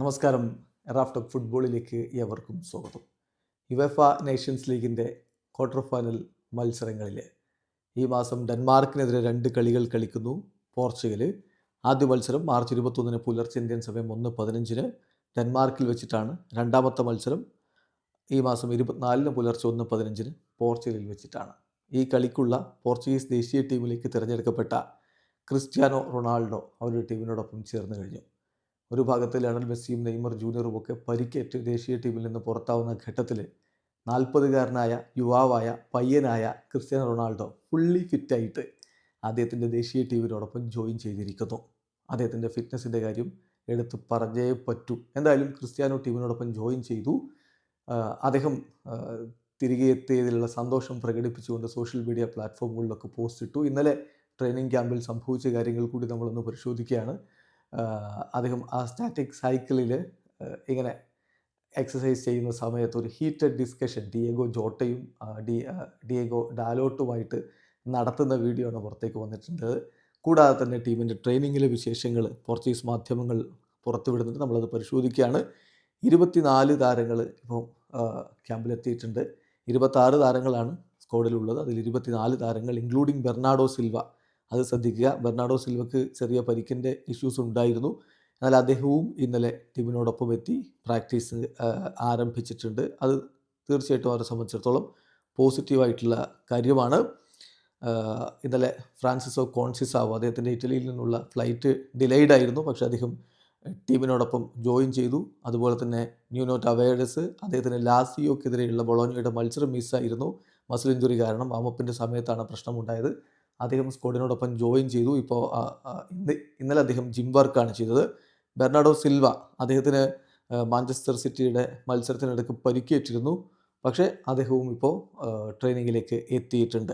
നമസ്കാരം. റാഫ്റ്റോക്ക് ഫുട്ബോളിലേക്ക് ഏവർക്കും സ്വാഗതം. യുവഫ നേഷൻസ് ലീഗിന്റെ ക്വാർട്ടർ ഫൈനൽ മത്സരങ്ങളിൽ ഈ മാസം ഡെൻമാർക്കിനെതിരെ രണ്ട് കളികൾ കളിക്കുന്നു പോർച്ചുഗൽ ആദ്യ മത്സരം മാർച്ച് ഇരുപത്തൊന്നിന് പുലർച്ചെ ഇന്ത്യൻ സമയം ഒന്ന് പതിനഞ്ചിന് ഡെൻമാർക്കിൽ വെച്ചിട്ടാണ്. രണ്ടാമത്തെ മത്സരം ഈ മാസം ഇരുപത്തിനാലിന് പുലർച്ചെ ഒന്ന് പതിനഞ്ചിന് പോർച്ചുഗലിൽ വെച്ചിട്ടാണ്. ഈ കളിക്കുള്ള പോർച്ചുഗീസ് ദേശീയ ടീമിലേക്ക് തിരഞ്ഞെടുക്കപ്പെട്ട ക്രിസ്ത്യാനോ റൊണാൾഡോ അവരുടെ ടീമിനോടൊപ്പം ചേർന്ന് കഴിഞ്ഞു. ഒരു ഭാഗത്ത് ലയണൽ മെസ്സിയും നെയ്മർ ജൂനിയറും ഒക്കെ പരിക്കേറ്റ് ദേശീയ ടീമിൽ നിന്ന് പുറത്താവുന്ന ഘട്ടത്തിൽ നാൽപ്പതുകാരനായ യുവാവായ പയ്യനായ ക്രിസ്ത്യാനോ റൊണാൾഡോ ഫുള്ളി ഫിറ്റായിട്ട് അദ്ദേഹത്തിന്റെ ദേശീയ ടീമിനോടൊപ്പം ജോയിൻ ചെയ്തിരിക്കുന്നു. അദ്ദേഹത്തിന്റെ ഫിറ്റ്നസിന്റെ കാര്യം എടുത്ത് പറഞ്ഞേ പറ്റൂ. എന്തായാലും ക്രിസ്ത്യാനോ ടീമിനോടൊപ്പം ജോയിൻ ചെയ്തു. അദ്ദേഹം തിരികെ എത്തിയതിലുള്ള സന്തോഷം പ്രകടിപ്പിച്ചുകൊണ്ട് സോഷ്യൽ മീഡിയ പ്ലാറ്റ്ഫോമുകളിലൊക്കെ പോസ്റ്റ് ഇട്ടു. ഇന്നലെ ട്രെയിനിങ് ക്യാമ്പിൽ സംഭവിച്ച കാര്യങ്ങൾ കൂടി നമ്മളൊന്ന് പരിശോധിക്കുകയാണ്. അദ്ദേഹം ആ സ്റ്റാറ്റിക് സൈക്കിളിൽ ഇങ്ങനെ എക്സസൈസ് ചെയ്യുന്ന സമയത്ത് ഒരു ഹീറ്റഡ് ഡിസ്കഷൻ ഡിയേഗോ ജോട്ടയും ഡി ഡിയേഗോ ഡാലോട്ടുമായിട്ട് നടത്തുന്ന വീഡിയോ ആണ് പുറത്തേക്ക് വന്നിട്ടുണ്ട്. കൂടാതെ തന്നെ ടീമിന്റെ ട്രെയിനിങ്ങിലെ വിശേഷങ്ങൾ പോർച്ചുഗീസ് മാധ്യമങ്ങൾ പുറത്തുവിടുന്നുണ്ട്. നമ്മളത് പരിശോധിക്കുകയാണ്. ഇരുപത്തിനാല് താരങ്ങൾ ഇപ്പം ക്യാമ്പിലെത്തിയിട്ടുണ്ട്. ഇരുപത്താറ് താരങ്ങളാണ് സ്ക്വാഡിലുള്ളത് അതിൽ ഇരുപത്തിനാല് താരങ്ങൾ ഇൻക്ലൂഡിങ് ബെർണാഡോ സിൽവ അത് ശ്രദ്ധിക്കുക. ബെർണാഡോ സിൽവക്ക് ചെറിയ പരിക്കിന്റെ ഇഷ്യൂസ് ഉണ്ടായിരുന്നു. എന്നാൽ അദ്ദേഹവും ഇന്നലെ ടീമിനോടൊപ്പം എത്തി പ്രാക്ടീസ് ആരംഭിച്ചിട്ടുണ്ട്. അത് തീർച്ചയായിട്ടും അവരെ സംബന്ധിച്ചിടത്തോളം പോസിറ്റീവായിട്ടുള്ള കാര്യമാണ്. ഇന്നലെ ഫ്രാൻസിസോ കോൺസിസാവോ അദ്ദേഹത്തിന്റെ ഇറ്റലിയിൽ നിന്നുള്ള ഫ്ലൈറ്റ് ഡിലേഡ് ആയിരുന്നു. പക്ഷേ അദ്ദേഹം ടീമിനോടൊപ്പം ജോയിൻ ചെയ്തു. അതുപോലെ തന്നെ ന്യൂനോ ടവേഡസ് അദ്ദേഹത്തിന് ലാസിയോക്കെതിരെയുള്ള ബൊളോനിയുടെ മത്സരം മിസ്സായിരുന്നു മസിൽ ഇഞ്ചുറി കാരണം വാമപ്പിന്റെ സമയത്താണ് പ്രശ്നമുണ്ടായത്. അദ്ദേഹം സ്ക്വാഡിനോടൊപ്പം ജോയിൻ ചെയ്തു. ഇപ്പോൾ ഇന്ന് ഇന്നലെ അദ്ദേഹം ജിം വർക്കാണ് ചെയ്തത്. ബെർണാഡോ സിൽവ അദ്ദേഹത്തിന് മാഞ്ചസ്റ്റർ സിറ്റിയുടെ മത്സരത്തിനിടയ്ക്ക് പരിക്കേറ്റിരുന്നു. പക്ഷേ അദ്ദേഹവും ഇപ്പോൾ ട്രെയിനിങ്ങിലേക്ക് എത്തിയിട്ടുണ്ട്.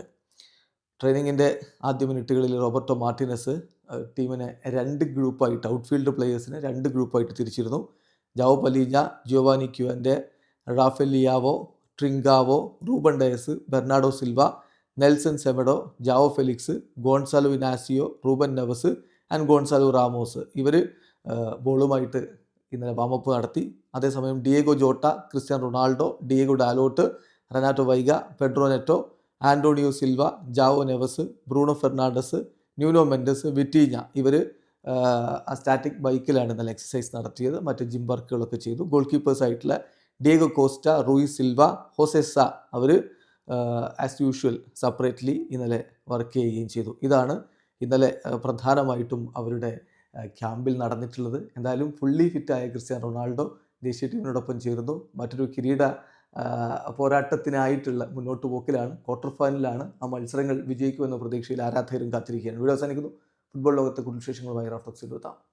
ട്രെയിനിങ്ങിന്റെ ആദ്യ മിനിറ്റുകളിൽ റോബർട്ടോ മാർട്ടിനസ് ടീമിനെ രണ്ട് ഗ്രൂപ്പായിട്ട് ഔട്ട്ഫീൽഡ് പ്ലെയേഴ്സിനെ രണ്ട് ഗ്രൂപ്പായിട്ട് തിരിച്ചിരുന്നു. Joao Palhinha Giovanni ക്യുവന്റെ Rafael Leao Trincao Ruben Dias Bernardo Silva Nelson Semedo Joao Felix Goncalo Inacio Ruben Neves and Goncalo Ramos. ഇവർ ബോളുമായിട്ട് ഇന്നലെ വാമപ്പ് നടത്തി. അതേസമയം Diego Jota Cristiano Ronaldo Diego Dalot Renato Veiga Pedro Neto Antonio Silva Joao Neves Bruno Fernandes Nuno Mendes Vitinha. ഇവർ static ബൈക്കിലാണ് ഇന്നലെ exercise നടത്തിയത്. മറ്റ് gym വർക്കുകളൊക്കെ ചെയ്തു. ഗോൾ കീപ്പേഴ്സ് ആയിട്ടുള്ള Diego Costa Rui Silva Jose Sa അവർ as usual separately ഇന്നലെ work ചെയ്യുകയും ചെയ്തു. ഇതാണ് ഇന്നലെ പ്രധാനമായിട്ടും അവരുടെ ക്യാമ്പിൽ നടന്നിട്ടുള്ളത്. എന്തായാലും ഫുള്ളി ഫിറ്റായ ക്രിസ്ത്യാനോ റൊണാൾഡോ ദേശീയ ടീമിനോടൊപ്പം ചേർന്നു മറ്റൊരു കിരീട പോരാട്ടത്തിനായിട്ടുള്ള മുന്നോട്ട് പോക്കിലാണ് ക്വാർട്ടർ ഫൈനലാണ് ആ മത്സരങ്ങൾ വിജയിക്കുമെന്ന പ്രതീക്ഷയിൽ ആരാധകരും കാത്തിരിക്കുകയാണ്. വീഡിയോ അവസാനിക്കുന്നു. ഫുട്ബോൾ ലോകത്തെ കുടുംബ വിശേഷങ്ങളുമായി റഫ്ലക്സിൽ എത്താം